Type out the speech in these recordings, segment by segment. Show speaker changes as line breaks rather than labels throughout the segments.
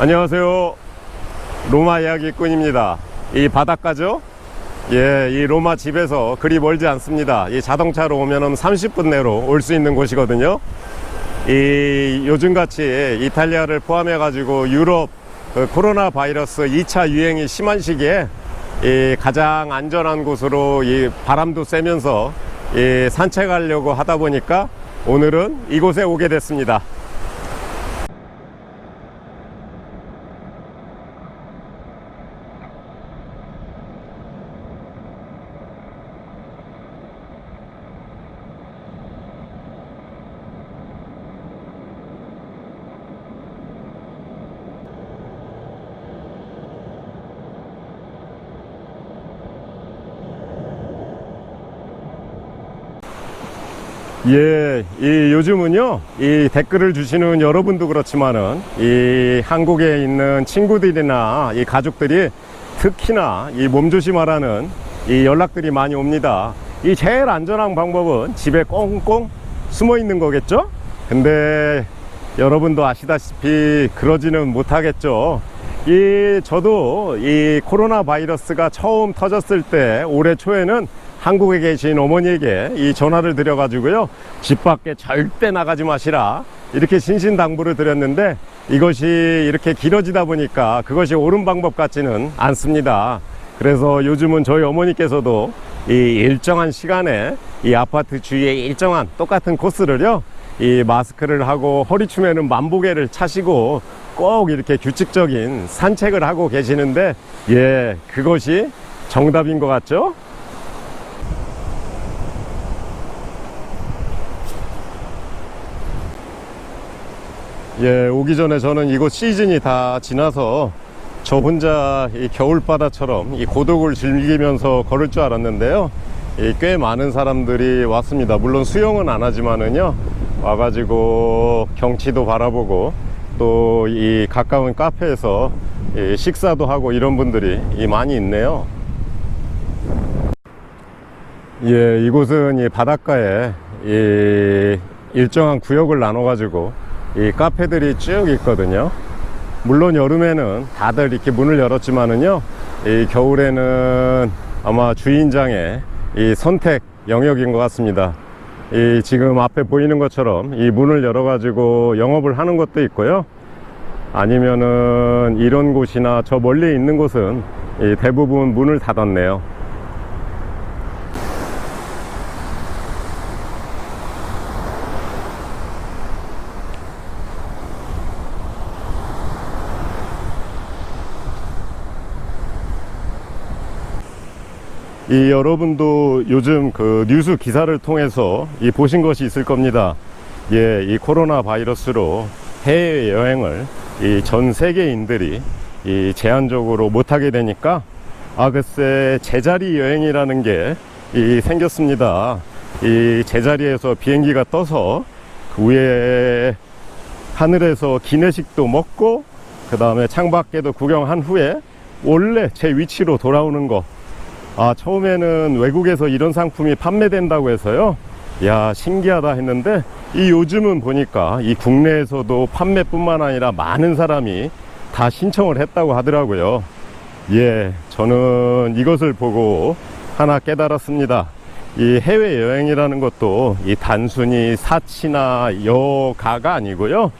안녕하세요. 로마 이야기꾼입니다. 이 바닷가죠? 예, 이 로마 집에서 그리 멀지 않습니다. 이 자동차로 오면은 30분 내로 올 수 있는 곳이거든요. 이 요즘같이 이탈리아를 포함해 가지고 유럽 그 코로나 바이러스 2차 유행이 심한 시기에 이 가장 안전한 곳으로 이 바람도 쐬면서 이 산책하려고 하다 보니까 오늘은 이곳에 오게 됐습니다. 예, 이 요즘은요, 이 댓글을 주시는 여러분도 그렇지만은, 이 한국에 있는 친구들이나 이 가족들이 특히나 이 몸조심하라는 이 연락들이 많이 옵니다. 이 제일 안전한 방법은 집에 꽁꽁 숨어 있는 거겠죠? 근데 여러분도 아시다시피 그러지는 못하겠죠. 이 저도 이 코로나 바이러스가 처음 터졌을 때 올해 초에는 한국에 계신 어머니에게 이 전화를 드려 가지고요. 집 밖에 절대 나가지 마시라. 이렇게 신신당부를 드렸는데 이것이 이렇게 길어지다 보니까 그것이 옳은 방법 같지는 않습니다. 그래서 요즘은 저희 어머니께서도 이 일정한 시간에 이 아파트 주위에 일정한 똑같은 코스를요. 이 마스크를 하고 허리춤에는 만보개를 차시고 꼭 이렇게 규칙적인 산책을 하고 계시는데 예 그것이 정답인 것 같죠? 예, 오기 전에 저는 이곳 시즌이 다 지나서 저 혼자 이 겨울바다처럼 이 고독을 즐기면서 걸을 줄 알았는데요. 이꽤 많은 사람들이 왔습니다. 물론 수영은 안 하지만은요. 와가지고 경치도 바라보고 또 이 가까운 카페에서 이 식사도 하고 이런 분들이 이 많이 있네요. 예, 이곳은 이 바닷가에 이 일정한 구역을 나눠가지고 이 카페들이 쭉 있거든요. 물론 여름에는 다들 이렇게 문을 열었지만은요, 이 겨울에는 아마 주인장의 이 선택 영역인 것 같습니다. 이 지금 앞에 보이는 것처럼 이 문을 열어가지고 영업을 하는 것도 있고요. 아니면은 이런 곳이나 저 멀리 있는 곳은 이 대부분 문을 닫았네요. 이 여러분도 요즘 그 뉴스 기사를 통해서 이 보신 것이 있을 겁니다. 예, 이 코로나 바이러스로 해외 여행을 이 전 세계인들이 이 제한적으로 못 하게 되니까 아 글쎄 제자리 여행이라는 게 이 생겼습니다. 이 제자리에서 비행기가 떠서 그 위에 하늘에서 기내식도 먹고 그 다음에 창밖에도 구경한 후에 원래 제 위치로 돌아오는 거 아, 처음에는 외국에서 이런 상품이 판매된다고 해서요. 야, 신기하다 했는데, 이 요즘은 보니까 이 국내에서도 판매뿐만 아니라 많은 사람이 다 신청을 했다고 하더라고요. 예, 저는 이것을 보고 하나 깨달았습니다. 이 해외 여행이라는 것도 이 단순히 사치나 여가가 아니고요.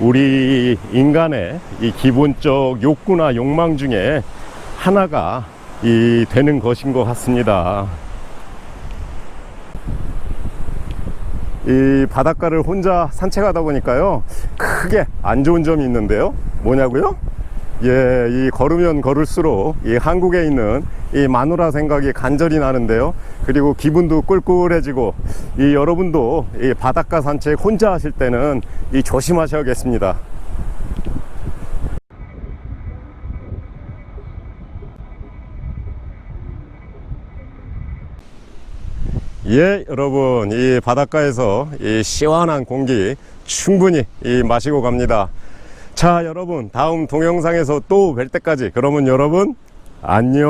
우리 인간의 이 기본적 욕구나 욕망 중에 하나가 이 되는 것인 것 같습니다. 이 바닷가를 혼자 산책하다 보니까요, 크게 안 좋은 점이 있는데요. 뭐냐고요? 예, 이 걸으면 걸을수록 이 한국에 있는 이 마누라 생각이 간절히 나는데요. 그리고 기분도 꿀꿀해지고 이 여러분도 이 바닷가 산책 혼자 하실 때는 이 조심하셔야겠습니다. 예, 여러분, 이 바닷가에서 이 시원한 공기 충분히 이 마시고 갑니다. 자, 여러분, 다음 동영상에서 또 뵐 때까지, 그러면 여러분, 안녕.